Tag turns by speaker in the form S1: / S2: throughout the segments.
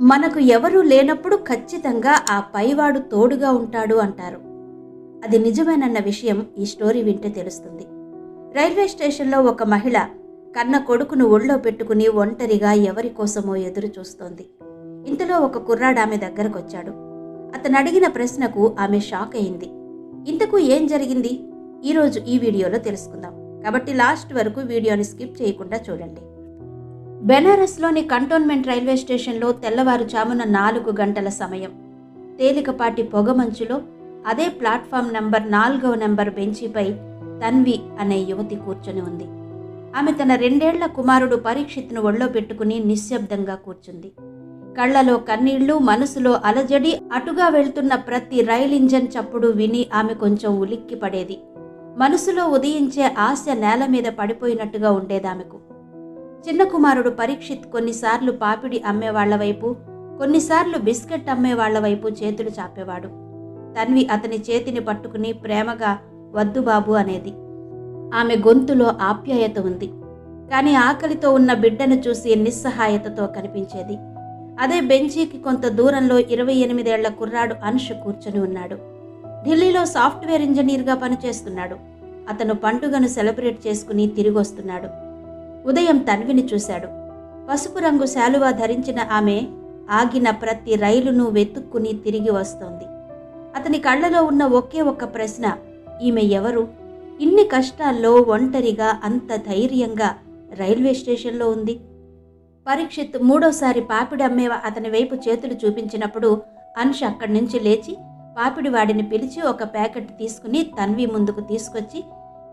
S1: మనకు ఎవరూ లేనప్పుడు ఖచ్చితంగా ఆ పైవాడు తోడుగా ఉంటాడు అంటారు. అది నిజమేనన్న విషయం ఈ స్టోరీ వింటే తెలుస్తుంది. రైల్వే స్టేషన్లో ఒక మహిళ కన్న కొడుకును ఒళ్ళో పెట్టుకుని ఒంటరిగా ఎవరి కోసమో ఎదురు చూస్తోంది. ఇంతలో ఒక కుర్రాడు ఆమె దగ్గరకొచ్చాడు. అతను అడిగిన ప్రశ్నకు ఆమె షాక్ అయింది. ఇంతకు ఏం జరిగింది? ఈరోజు ఈ వీడియోలో తెలుసుకుందాం. కాబట్టి లాస్ట్ వరకు వీడియోని స్కిప్ చేయకుండా చూడండి. బెనారస్లోని కంటోన్మెంట్ రైల్వే స్టేషన్లో తెల్లవారుజామున నాలుగు గంటల సమయం. తేలికపాటి పొగమంచులో అదే ప్లాట్ఫామ్ నంబర్ నాలుగవ నంబర్ బెంచిపై తన్వి అనే యువతి కూర్చొని ఉంది. ఆమె తన రెండేళ్ళ కుమారుడు పరీక్షిత్ను ఒళ్ళో పెట్టుకుని నిశ్శబ్దంగా కూర్చుంది. కళ్ళలో కన్నీళ్ళు మనసులో అలజడి అటుగా వెళ్తున్న ప్రతి రైల్ ఇంజన్ చప్పుడు విని ఆమె కొంచెం ఉలిక్కి పడేది మనసులో ఉదయించే ఆశ నేల మీద పడిపోయినట్టుగా ఉండేదామెకు. చిన్న కుమారుడు పరీక్షిత్ కొన్నిసార్లు పాపిడి అమ్మేవాళ్ళ వైపు కొన్నిసార్లు బిస్కెట్ అమ్మేవాళ్ళ వైపు చేతులు చాపేవాడు. తన్వి అతని చేతిని పట్టుకుని ప్రేమగా వద్దు బాబు అనేది. ఆమె గొంతులో ఆప్యాయత ఉంది. కానీ ఆకలితో ఉన్న బిడ్డను చూసి నిస్సహాయతతో కనిపించేది. అదే బెంచీకి కొంత దూరంలో ఇరవై ఎనిమిదేళ్ళ కుర్రాడు అనుష్ కూర్చొని ఉన్నాడు. ఢిల్లీలో సాఫ్ట్వేర్ ఇంజనీర్గా పనిచేస్తున్నాడు. అతను పండుగను సెలబ్రేట్ చేసుకుని తిరిగి వస్తున్నాడు ఉదయం తన్విని చూశాడు. పసుపు రంగు శాలువా ధరించిన ఆమె ఆగిన ప్రతి రైలును వెతుక్కుని తిరిగి వస్తోంది. అతని కళ్ళలో ఉన్న ఒకే ఒక్క ప్రశ్న ఈమె ఎవరు? ఇన్ని కష్టాల్లో ఒంటరిగా అంత ధైర్యంగా రైల్వే స్టేషన్లో ఉంది. పరీక్షిత్ మూడోసారి పాపిడి అమ్మే అతని వైపు చేతులు చూపించినప్పుడు అన్ష్ అక్కడి నుంచి లేచి పాపిడి వాడిని పిలిచి ఒక ప్యాకెట్ తీసుకుని తన్వి ముందుకు తీసుకొచ్చి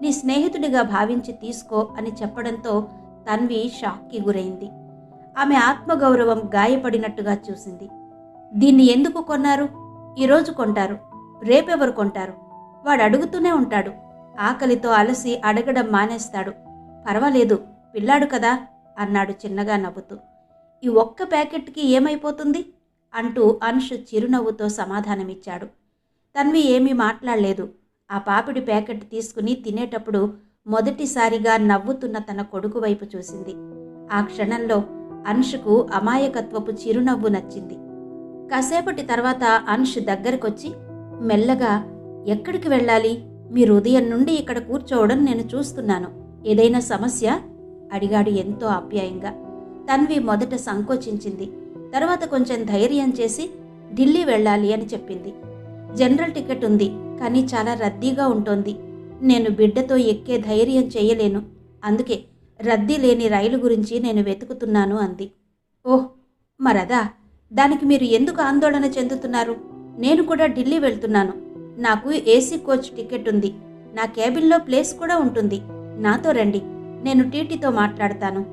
S1: నీ స్నేహితుడిగా భావించి తీసుకో అని చెప్పడంతో తన్వి షాక్కి గురైంది. ఆమె ఆత్మగౌరవం గాయపడినట్టుగా చూసింది. దీన్ని ఎందుకు కొన్నారు? ఈరోజు కొంటారు. రేపెవరు కొంటారు? వాడు అడుగుతూనే ఉంటాడు. ఆకలితో అలసి అడగడం మానేస్తాడు. పర్వాలేదు పిల్లాడు కదా అన్నాడు చిన్నగా నవ్వుతూ. ఈ ఒక్క ప్యాకెట్కి ఏమైపోతుంది? అంటూ అన్ష్ చిరునవ్వుతో సమాధానమిచ్చాడు. తన్వి ఏమీ మాట్లాడలేదు. ఆ పాపిడి ప్యాకెట్ తీసుకుని తినేటప్పుడు మొదటిసారిగా నవ్వుతున్న తన కొడుకు వైపు చూసింది. ఆ క్షణంలో అన్షుకు అమాయకత్వపు చిరునవ్వు నచ్చింది. కాసేపటి తర్వాత అన్ష్ దగ్గరకొచ్చి మెల్లగా ఎక్కడికి వెళ్ళాలి? మీరు ఉదయం నుండి ఇక్కడ కూర్చోవడం నేను చూస్తున్నాను. ఏదైనా సమస్య? అడిగాడు ఎంతో ఆప్యాయంగా. తన్వి మొదట సంకోచించింది. తర్వాత కొంచెం ధైర్యం చేసి ఢిల్లీ వెళ్ళాలి అని చెప్పింది. జనరల్ టికెట్ ఉంది కానీ చాలా రద్దీగా ఉంటుంది. నేను బిడ్డతో ఎక్కే ధైర్యం చేయలేను. అందుకే రద్దీ లేని రైలు గురించి నేను వెతుకుతున్నాను అంది. ఓహ్ మరదా దానికి మీరు ఎందుకు ఆందోళన చెందుతున్నారు? నేను కూడా ఢిల్లీ వెళ్తున్నాను. నాకు ఏసీ కోచ్ టికెట్ ఉంది. నా క్యాబిన్లో ప్లేస్ కూడా ఉంటుంది. నాతో రండి నేను టీటీతో మాట్లాడతాను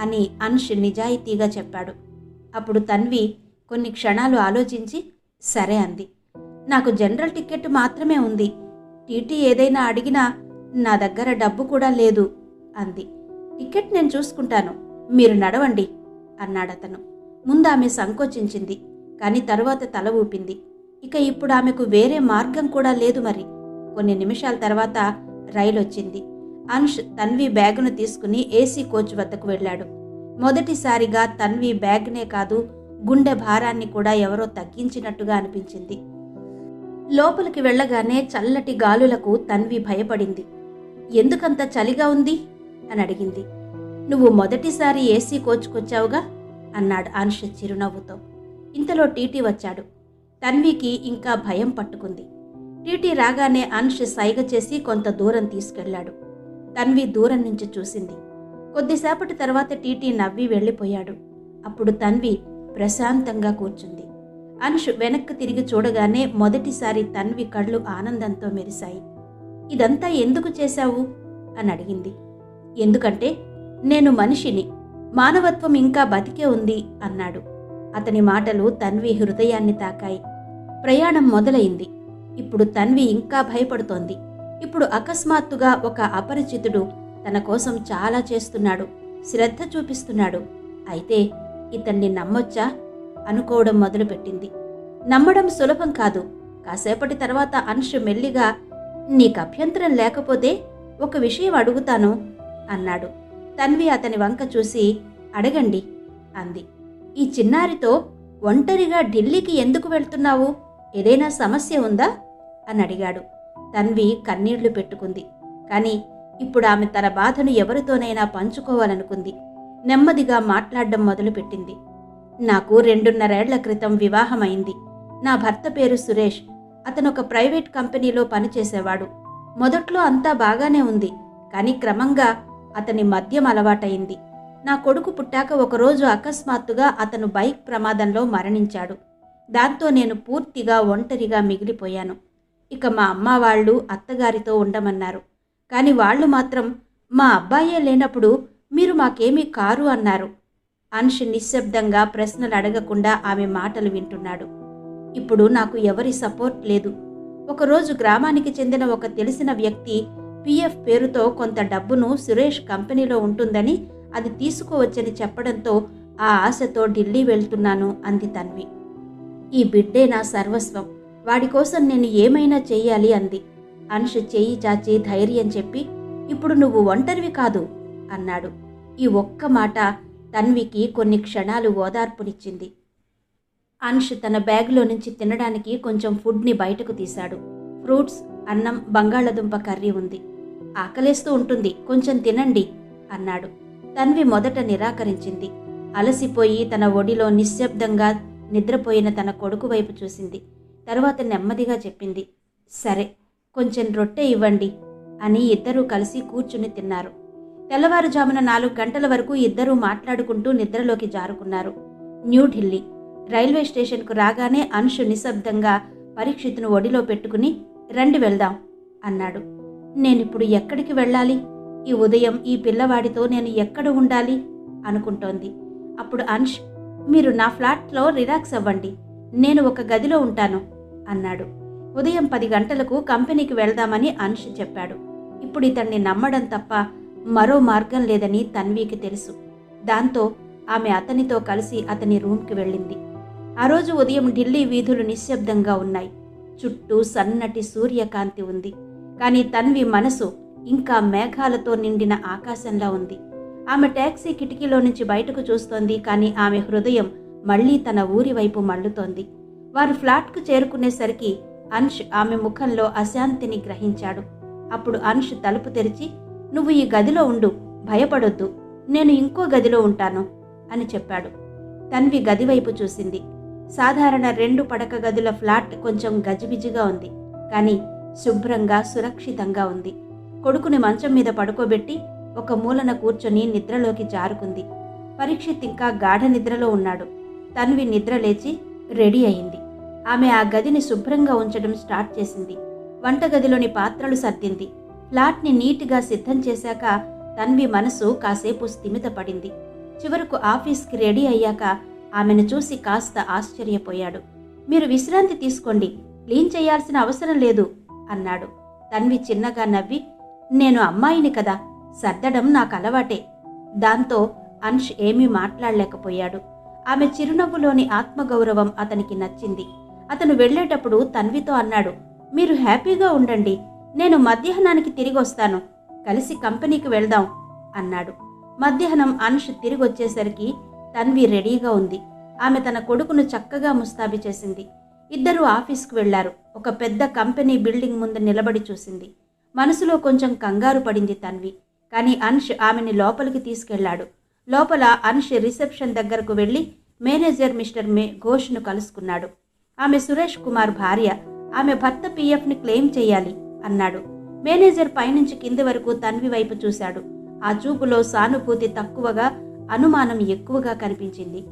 S1: అని అనుష్ నిజాయితీగా చెప్పాడు. అప్పుడు తన్వి కొన్ని క్షణాలు ఆలోచించి సరే అంది. నాకు జనరల్ టికెట్ మాత్రమే ఉంది. టీటీ ఏదైనా అడిగినా నా దగ్గర డబ్బు కూడా లేదు అంది. టికెట్ నేను చూసుకుంటాను మీరు నడవండి అన్నాడతను ముందు ఆమె సంకోచించింది కానీ తరువాత తల ఊపింది. ఇక ఇప్పుడు ఆమెకు వేరే మార్గం కూడా లేదు మరి. కొన్ని నిమిషాల తర్వాత రైలు వచ్చింది అనుష్ తన్వి బ్యాగును తీసుకుని ఏసీ కోచ్ వద్దకు వెళ్ళాడు. మొదటిసారిగా తన్వి బ్యాగ్నే కాదు గుండె భారాన్ని కూడా ఎవరో తగ్గించినట్టుగా అనిపించింది. లోపలికి వెళ్ళగానే చల్లటి గాలులకు తన్వి భయపడింది. ఎందుకంత చలిగా ఉంది? అని అడిగింది. నువ్వు మొదటిసారి ఏసీ కోచ్కొచ్చావుగా? అన్నాడు అనుష చిరునవ్వుతో. ఇంతలో టీటీ వచ్చాడు. తన్వికి ఇంకా భయం పట్టుకుంది. టీటీ రాగానే అనుష సైగ చేసి కొంత దూరం తీసుకెళ్ళాడు. తన్వి దూరం నుంచి చూసింది. కొద్దిసేపటి తర్వాత టీటీ నవ్వి వెళ్ళిపోయాడు. అప్పుడు తన్వి ప్రశాంతంగా కూర్చుంది. అన్ష్ వెనక్కి తిరిగి చూడగానే మొదటిసారి తన్వి కళ్ళు ఆనందంతో మెరిశాయి. ఇదంతా ఎందుకు చేశావు? అని అడిగింది. ఎందుకంటే నేను మనిషిని మానవత్వం ఇంకా బతికే ఉంది అన్నాడు. అతని మాటలు తన్వి హృదయాన్ని తాకాయి. ప్రయాణం మొదలైంది. ఇప్పుడు తన్వి ఇంకా భయపడుతోంది. ఇప్పుడు అకస్మాత్తుగా ఒక అపరిచితుడు తన కోసం చాలా చేస్తున్నాడు శ్రద్ధ చూపిస్తున్నాడు. అయితే ఇతన్ని నమ్మొచ్చా? అనుకోవడం మొదలుపెట్టింది. నమ్మడం సులభం కాదు. కాసేపటి తర్వాత అన్ష్ మెల్లిగా నీకు అభ్యంతరం లేకపోతే ఒక విషయం అడుగుతాను అన్నాడు. తన్వి అతని వంక చూసి అడగండి అంది. ఈ చిన్నారితో ఒంటరిగా ఢిల్లీకి ఎందుకు వెళ్తున్నావు? ఏదైనా సమస్య ఉందా? అని అడిగాడు. తన్వి కన్నీళ్ళు పెట్టుకుంది. కానీ ఇప్పుడు ఆమె తన బాధను ఎవరితోనైనా పంచుకోవాలనుకుంది. నెమ్మదిగా మాట్లాడడం మొదలుపెట్టింది. నాకు రెండున్నరేళ్ళ క్రితం వివాహమైంది. నా భర్త పేరు సురేష్. అతను ఒక ప్రైవేట్ కంపెనీలో పనిచేసేవాడు. మొదట్లో అంతా బాగానే ఉంది. కానీ క్రమంగా అతని మద్యం అలవాటైంది నా కొడుకు పుట్టాక ఒకరోజు అకస్మాత్తుగా అతను బైక్ ప్రమాదంలో మరణించాడు. దాంతో నేను పూర్తిగా ఒంటరిగా మిగిలిపోయాను. ఇక మా అమ్మ వాళ్ళు అత్తగారితో ఉండమన్నారు. కానీ వాళ్ళు మాత్రం మా అబ్బాయే లేనప్పుడు మీరు మాకేమీ కారు అన్నారు. అన్ష్ నిశ్శబ్దంగా ప్రశ్నలు అడగకుండా ఆమె మాటలు వింటున్నాడు. ఇప్పుడు నాకు ఎవరి సపోర్ట్ లేదు. ఒకరోజు గ్రామానికి చెందిన ఒక తెలిసిన వ్యక్తి పిఎఫ్ పేరుతో కొంత డబ్బును సురేష్ కంపెనీలో ఉంటుందని అది తీసుకోవచ్చని చెప్పడంతో ఆ ఆశతో ఢిల్లీ వెళ్తున్నాను అంది తన్వి. ఈ బిడ్డే నా సర్వస్వం. వాడి కోసం నేను ఏమైనా చెయ్యాలి అంది. అంశ్ చెయ్యి చాచి ధైర్యం చెప్పి ఇప్పుడు నువ్వు ఒంటరివి కాదు అన్నాడు. ఈ ఒక్క మాట తన్వికి కొన్ని క్షణాలు ఓదార్పునిచ్చింది. అంష్ తన బ్యాగ్లో నుంచి తినడానికి కొంచెం ఫుడ్ని బయటకు తీశాడు. ఫ్రూట్స్ అన్నం బంగాళదుంప కర్రీ ఉంది. ఆకలేస్తూ ఉంటుంది. కొంచెం తినండి అన్నాడు. తన్వి మొదట నిరాకరించింది. అలసిపోయి తన ఒడిలో నిశ్శబ్దంగా నిద్రపోయిన తన కొడుకు వైపు చూసింది. తరువాత నెమ్మదిగా చెప్పింది. సరే కొంచెం రొట్టె ఇవ్వండి అని ఇద్దరూ కలిసి కూర్చుని తిన్నారు. తెల్లవారుజామున నాలుగు గంటల వరకు ఇద్దరూ మాట్లాడుకుంటూ నిద్రలోకి జారుకున్నారు. న్యూఢిల్లీ రైల్వే స్టేషన్కు రాగానే అంశు నిశ్శబ్దంగా పరీక్షిత్ను ఒడిలో పెట్టుకుని రండి వెళ్దాం అన్నాడు. నేనిప్పుడు ఎక్కడికి వెళ్ళాలి? ఈ ఉదయం ఈ పిల్లవాడితో నేను ఎక్కడ ఉండాలి? అనుకుంటోంది. అప్పుడు అంశ్ మీరు నా ఫ్లాట్లో రిలాక్స్ అవ్వండి. నేను ఒక గదిలో ఉంటాను అన్నాడు. ఉదయం పది గంటలకు కంపెనీకి వెళ్దామని అంశ్ చెప్పాడు. ఇప్పుడు ఇతన్ని నమ్మడం తప్ప మరో మార్గం లేదని తన్వీకి తెలుసు. దాంతో ఆమె అతనితో కలిసి అతని రూమ్కి వెళ్ళింది. ఆ రోజు ఉదయం ఢిల్లీ వీధులు నిశ్శబ్దంగా ఉన్నాయి. చుట్టూ సన్నటి సూర్యకాంతి ఉంది. కానీ తన్వి మనసు ఇంకా మేఘాలతో నిండిన ఆకాశంలా ఉంది. ఆమె టాక్సీ కిటికీలో నుంచి బయటకు చూస్తోంది. కానీ ఆమె హృదయం మళ్ళీ తన ఊరి వైపు మళ్ళుతోంది. వారు ఫ్లాట్కు చేరుకునేసరికి అంశ్ ఆమె ముఖంలో అశాంతిని గ్రహించాడు. అప్పుడు అంశ్ తలుపు తెరిచి నువ్వు ఈ గదిలో ఉండు భయపడొద్దు నేను ఇంకో గదిలో ఉంటాను అని చెప్పాడు. తన్వి గదివైపు చూసింది. సాధారణ రెండు పడక గదుల ఫ్లాట్ కొంచెం గజిబిజిగా ఉంది కానీ శుభ్రంగా సురక్షితంగా ఉంది. కొడుకుని మంచం మీద పడుకోబెట్టి ఒక మూలన కూర్చొని నిద్రలోకి జారుకుంది. పరీక్షిత్ ఇంకా గాఢ నిద్రలో ఉన్నాడు. తన్వి నిద్ర లేచి రెడీ అయింది. ఆమె ఆ గదిని శుభ్రంగా ఉంచడం స్టార్ట్ చేసింది. వంటగదిలోని పాత్రలు సర్దింది. ఫ్లాట్ని నీట్గా సిద్ధం చేశాక తన్వి మనసు కాసేపు స్థిమితపడింది. చివరకు ఆఫీస్కి రెడీ అయ్యాక ఆమెను చూసి కాస్త ఆశ్చర్యపోయాడు. మీరు విశ్రాంతి తీసుకోండి క్లీన్ చేయాల్సిన అవసరం లేదు అన్నాడు. తన్వి చిన్నగా నవ్వి నేను అమ్మాయిని కదా సర్దడం నాకు అలవాటే. దాంతో అన్ష్ ఏమీ మాట్లాడలేకపోయాడు. ఆమె చిరునవ్వులోని ఆత్మగౌరవం అతనికి నచ్చింది. అతను వెళ్ళేటప్పుడు తన్వితో అన్నాడు మీరు హ్యాపీగా ఉండండి నేను మధ్యాహ్నానికి తిరిగి వస్తాను కలిసి కంపెనీకి వెళ్దాం అన్నాడు. మధ్యాహ్నం అనుష్ తిరిగి వచ్చేసరికి తన్వి రెడీగా ఉంది. ఆమె తన కొడుకును చక్కగా ముస్తాబి చేసింది. ఇద్దరూ ఆఫీస్కు వెళ్ళారు. ఒక పెద్ద కంపెనీ బిల్డింగ్ ముందు నిలబడి చూసింది. మనసులో కొంచెం కంగారు పడింది తన్వి. కానీ అన్ష్ ఆమెని లోపలికి తీసుకెళ్ళాడు. లోపల అన్ష్ రిసెప్షన్ దగ్గరకు వెళ్ళి మేనేజర్ మిస్టర్ మే ఘోష్ను కలుసుకున్నాడు. ఆమె సురేష్ కుమార్ భార్య. ఆమె భర్త పీఎఫ్ని క్లెయిమ్ చేయాలి. అన్నాడు. మేనేజర్ పైనుంచి కింది వరకు తన్వి వైపు చూశాడు. ఆ చూపులో సానుభూతి తక్కువగా అనుమానం ఎక్కువగా కనిపించింది.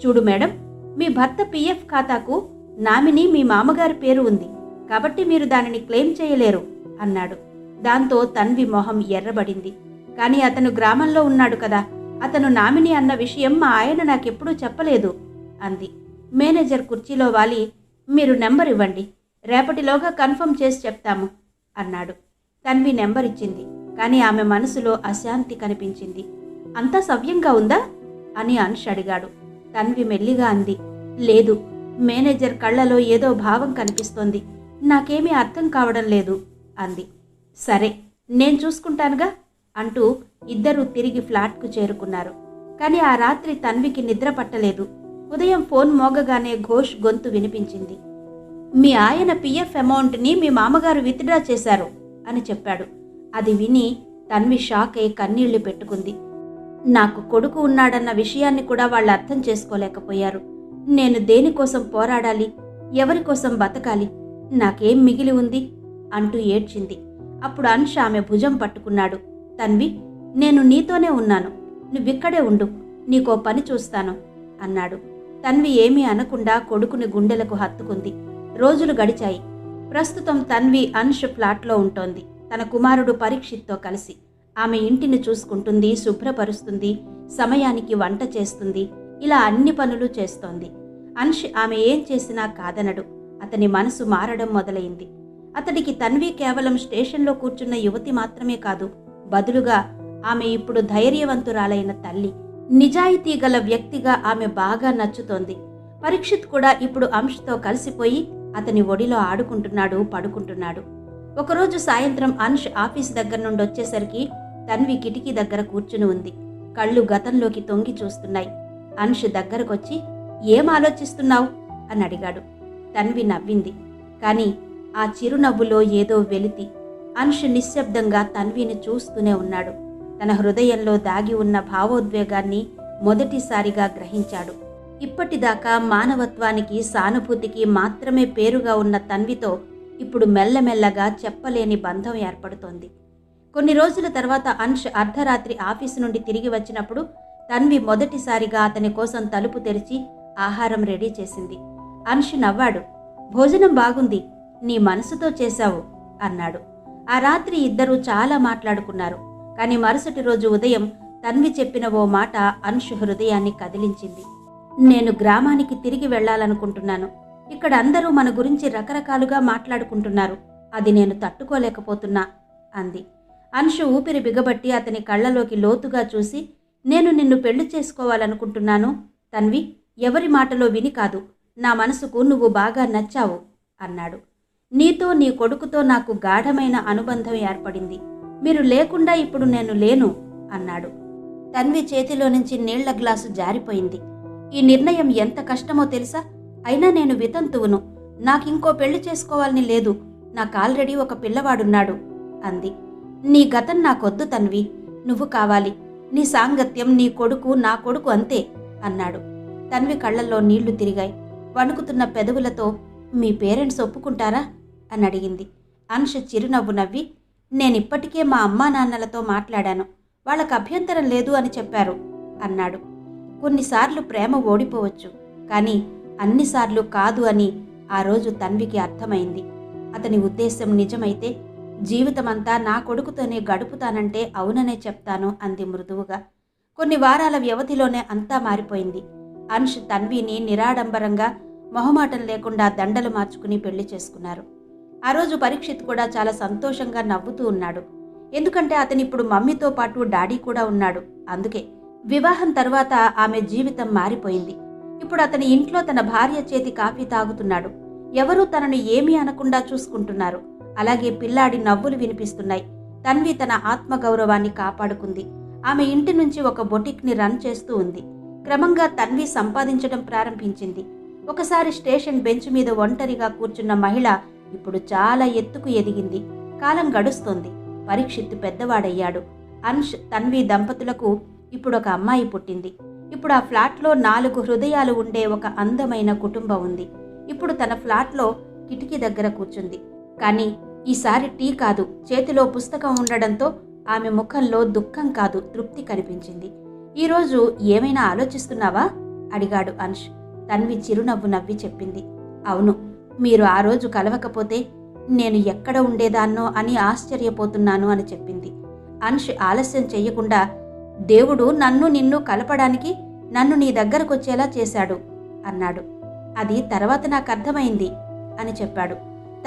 S1: చూడు మేడం మీ భర్త పీఎఫ్ ఖాతాకు నామిని మీ మామగారి పేరు ఉంది. కాబట్టి మీరు దానిని క్లెయిమ్ చేయలేరు అన్నాడు. దాంతో తన్వి మొహం ఎర్రబడింది. కానీ అతను గ్రామంలో ఉన్నాడు కదా అతను నామిని అన్న విషయం మా ఆయన నాకెప్పుడూ చెప్పలేదు అంది. మేనేజర్ కుర్చీలో వాలి మీరు నెంబర్ ఇవ్వండి. రేపటిలోగా కన్ఫర్మ్ చేసి చెప్తాము. అన్నాడు. తన్వి నెంబర్ ఇచ్చింది. కానీ ఆమె మనసులో అశాంతి కనిపించింది. అంతా సవ్యంగా ఉందా? అని అన్ష్ అడిగాడు. తన్వి మెల్లిగా అంది. లేదు. మేనేజర్ కళ్ళలో ఏదో భావం కనిపిస్తోంది. నాకేమీ అర్థం కావడం లేదు అంది. సరే నేను చూసుకుంటానుగా అంటూ ఇద్దరూ తిరిగి ఫ్లాట్కు చేరుకున్నారు. కానీ ఆ రాత్రి తన్వికి నిద్ర పట్టలేదు. ఉదయం ఫోన్ మోగగానే ఘోష్ గొంతు వినిపించింది. మీ ఆయన పిఎఫ్ అమౌంట్ని మీ మామగారు విత్డ్రా చేశారు అని చెప్పాడు. అది విని తన్వి షాక్ అయి కన్నీళ్ళు పెట్టుకుంది. నాకు కొడుకు ఉన్నాడన్న విషయాన్ని కూడా వాళ్ళు అర్థం చేసుకోలేకపోయారు. నేను దేనికోసం పోరాడాలి? ఎవరి కోసం బతకాలి? నాకేం మిగిలి ఉంది? అంటూ ఏడ్చింది. అప్పుడు అంశ ఆమె భుజం పట్టుకున్నాడు. తన్వి నేను నీతోనే ఉన్నాను. నువ్విక్కడే ఉండు. నీకో పని చూస్తాను అన్నాడు. తన్వి ఏమీ అనకుండా కొడుకుని గుండెలకు హత్తుకుంది. రోజులు గడిచాయి. ప్రస్తుతం తన్వి అన్ష్ ఫ్లాట్లో ఉంటోంది. తన కుమారుడు పరీక్షిత్తో కలిసి. ఆమె ఇంటిని చూసుకుంటుంది శుభ్రపరుస్తుంది సమయానికి వంట చేస్తుంది ఇలా అన్ని పనులు చేస్తోంది. అన్ష్ ఆమె ఏం చేసినా కాదనడు. అతని మనసు మారడం మొదలైంది. అతడికి తన్వి కేవలం స్టేషన్లో కూర్చున్న యువతి మాత్రమే కాదు బదులుగా ఆమె ఇప్పుడు ధైర్యవంతురాలైన తల్లి నిజాయితీ గల వ్యక్తిగా ఆమె బాగా నచ్చుతోంది. పరీక్షిత్ కూడా ఇప్పుడు అంష్తో కలిసిపోయి అతని ఒడిలో ఆడుకుంటున్నాడు పడుకుంటున్నాడు. ఒకరోజు సాయంత్రం అనుష్ ఆఫీస్ దగ్గర నుండి వచ్చేసరికి తన్వి కిటికీ దగ్గర కూర్చుని ఉంది. కళ్ళు గతంలోకి తొంగి చూస్తున్నాయి. అనుష్ దగ్గరకొచ్చి ఏం ఆలోచిస్తున్నావు? అని అడిగాడు. తన్వి నవ్వింది. కానీ ఆ చిరునవ్వులో ఏదో వెలితి. అనుష్ నిశ్శబ్దంగా తన్విని చూస్తూనే ఉన్నాడు. తన హృదయంలో దాగి ఉన్న భావోద్వేగాన్ని మొదటిసారిగా గ్రహించాడు. ఇప్పటిదాకా మానవత్వానికి సానుభూతికి మాత్రమే పేరుగా ఉన్న తన్వితో ఇప్పుడు మెల్లమెల్లగా చెప్పలేని బంధం ఏర్పడుతోంది. కొన్ని రోజుల తర్వాత అంష్ అర్ధరాత్రి ఆఫీసు నుండి తిరిగి వచ్చినప్పుడు తన్వి మొదటిసారిగా అతని కోసం తలుపు తెరిచి ఆహారం రెడీ చేసింది. అంష్ నవ్వాడు భోజనం బాగుంది నీ మనసుతో చేశావు అన్నాడు. ఆ రాత్రి ఇద్దరూ చాలా మాట్లాడుకున్నారు. కానీ మరుసటి రోజు ఉదయం తన్వి చెప్పిన ఓ మాట అంశు హృదయాన్ని కదిలించింది. నేను గ్రామానికి తిరిగి వెళ్ళాలనుకుంటున్నాను. ఇక్కడ అందరూ మన గురించి రకరకాలుగా మాట్లాడుకుంటున్నారు. అది నేను తట్టుకోలేకపోతున్నా అంది. అంశు ఊపిరి బిగబట్టి అతని కళ్ళలోకి లోతుగా చూసి నేను నిన్ను పెళ్ళి చేసుకోవాలనుకుంటున్నాను తన్వి ఎవరి మాటలో విని కాదు. నా మనసుకు నువ్వు బాగా నచ్చావు అన్నాడు. నీతో నీ కొడుకుతో నాకు గాఢమైన అనుబంధం ఏర్పడింది. మీరు లేకుండా ఇప్పుడు నేను లేను అన్నాడు. తన్వి చేతిలో నుంచి నీళ్ళ గ్లాసు జారిపోయింది. ఈ నిర్ణయం ఎంత కష్టమో తెలుసా? అయినా నేను వితంతువును. నాకింకో పెళ్ళి చేసుకోవాలని లేదు. నాకు ఆల్రెడీ ఒక పిల్లవాడున్నాడు అంది. నీ గతం నాకొద్దు తన్వి. నువ్వు కావాలి. నీ సాంగత్యం నీ కొడుకు నా కొడుకు అంతే అన్నాడు. తన్వి కళ్ళల్లో నీళ్ళు తిరిగాయి. వణుకుతున్న పెదవులతో మీ పేరెంట్స్ ఒప్పుకుంటారా? అని అడిగింది. అంశ చిరునవ్వు నవ్వి నేనిప్పటికే మా అమ్మా నాన్నలతో మాట్లాడాను. వాళ్ళకు అభ్యంతరం లేదు అని చెప్పారు అన్నాడు. కొన్నిసార్లు ప్రేమ ఓడిపోవచ్చు కానీ అన్నిసార్లు కాదు అని ఆ రోజు తన్వికి అర్థమైంది. అతని ఉద్దేశం నిజమైతే జీవితమంతా నా కొడుకుతోనే గడుపుతానంటే అవుననే చెప్తాను అంది మృదువుగా. కొన్ని వారాల వ్యవధిలోనే అంతా మారిపోయింది. అంష్ తన్విని నిరాడంబరంగా మొహమాటం లేకుండా దండలు మార్చుకుని పెళ్ళి చేసుకున్నారు. ఆ రోజు పరీక్షిత్ కూడా చాలా సంతోషంగా నవ్వుతూ ఉన్నాడు. ఎందుకంటే అతని ఇప్పుడు మమ్మీతో పాటు డాడీ కూడా ఉన్నాడు. అందుకే వివాహం తర్వాత ఆమె జీవితం మారిపోయింది. ఇప్పుడు అతని ఇంట్లో తన భార్య చేతి కాఫీ తాగుతున్నాడు. ఎవరూ తనను ఏమీ అనకుండా చూసుకుంటున్నారు. అలాగే పిల్లాడి నవ్వులు వినిపిస్తున్నాయి. తన్వి తన ఆత్మగౌరవాన్ని కాపాడుకుంది. ఆమె ఇంటి నుంచి ఒక బొటిక్ని రన్ చేస్తూ ఉంది. క్రమంగా తన్వి సంపాదించడం ప్రారంభించింది. ఒకసారి స్టేషన్ బెంచ్ మీద ఒంటరిగా కూర్చున్న మహిళ ఇప్పుడు చాలా ఎత్తుకు ఎదిగింది. కాలం గడుస్తోంది. పరీక్షిత్తు పెద్దవాడయ్యాడు. అన్ష్ తన్వి దంపతులకు ఇప్పుడు ఒక అమ్మాయి పుట్టింది. ఇప్పుడు ఆ ఫ్లాట్లో నాలుగు హృదయాలు ఉండే ఒక అందమైన కుటుంబం ఉంది. ఇప్పుడు తన ఫ్లాట్లో కిటికీ దగ్గర కూర్చుంది. కానీ ఈసారి టీ కాదు చేతిలో పుస్తకం ఉండడంతో ఆమె ముఖంలో దుఃఖం కాదు తృప్తి కనిపించింది. ఈరోజు ఏమైనా ఆలోచిస్తున్నావా? అడిగాడు అంష్ తన్వి చిరునవ్వు నవ్వి చెప్పింది. అవును మీరు ఆ రోజు కలవకపోతే నేను ఎక్కడ ఉండేదాన్నో అని ఆశ్చర్యపోతున్నాను అని చెప్పింది. అంష్ ఆలస్యం చేయకుండా దేవుడు నన్ను నిన్ను కలపడానికి నన్ను నీ దగ్గరకొచ్చేలా చేశాడు అన్నాడు. అది తర్వాత నాకు అర్థమైంది అని చెప్పాడు.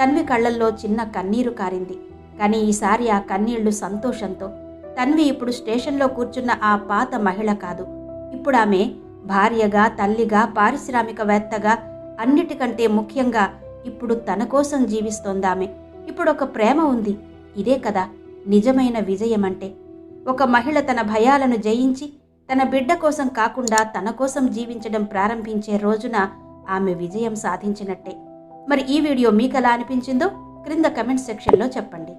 S1: తన్వి కళ్ళల్లో చిన్న కన్నీరు కారింది. కానీ ఈసారి ఆ కన్నీళ్ళు సంతోషంతో తన్వి ఇప్పుడు స్టేషన్లో కూర్చున్న ఆ పాత మహిళ కాదు. ఇప్పుడు ఆమె భార్యగా తల్లిగా పారిశ్రామికవేత్తగా అన్నిటికంటే ముఖ్యంగా ఇప్పుడు తన కోసం జీవిస్తోందామె. ఇప్పుడు ఒక ప్రేమ ఉంది. ఇదే కదా నిజమైన విజయం అంటే ఒక మహిళ తన భయాలను జయించి తన బిడ్డ కోసం కాకుండా తన కోసం జీవించడం ప్రారంభించే రోజున ఆమె విజయం సాధించినట్టే. మరి ఈ వీడియో మీకు ఎలా అనిపించిందో క్రింద కమెంట్ సెక్షన్లో చెప్పండి.